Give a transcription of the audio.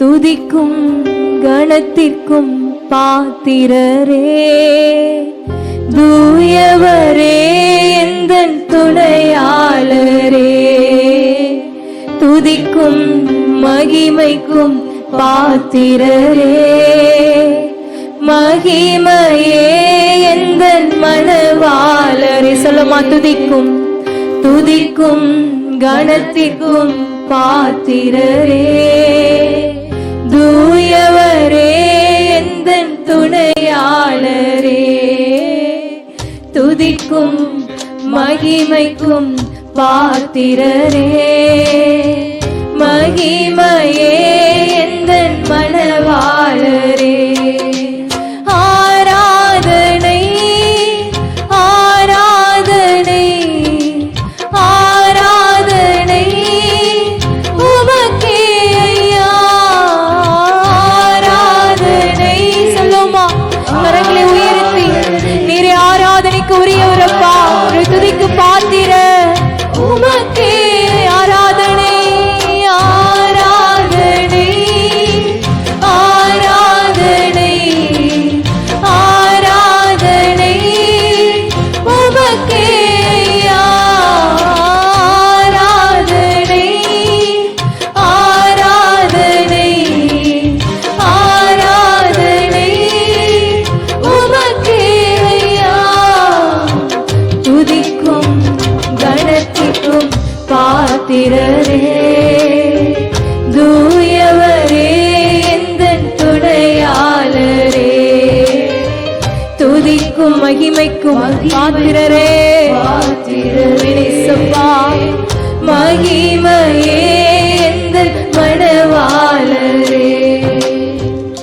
துதிக்கும் கணத்திற்கும் பாத்திரரே. தூயவரே எந்த துணையாளரே. துதிக்கும் மகிமைக்கும் பாத்திரரே. மகிமையே எந்த மனவாளரே சொல்லுமா துதிக்கும் துதிக்கும் கணத்திற்கும் பாத்திரரே. துணையாளரே துதிக்கும் மகிமைக்கும் பாத்திரரே. துதிக்கும் மகிமைக்கும் பாத்திரரே. பாத்திரரே. மகிமையே.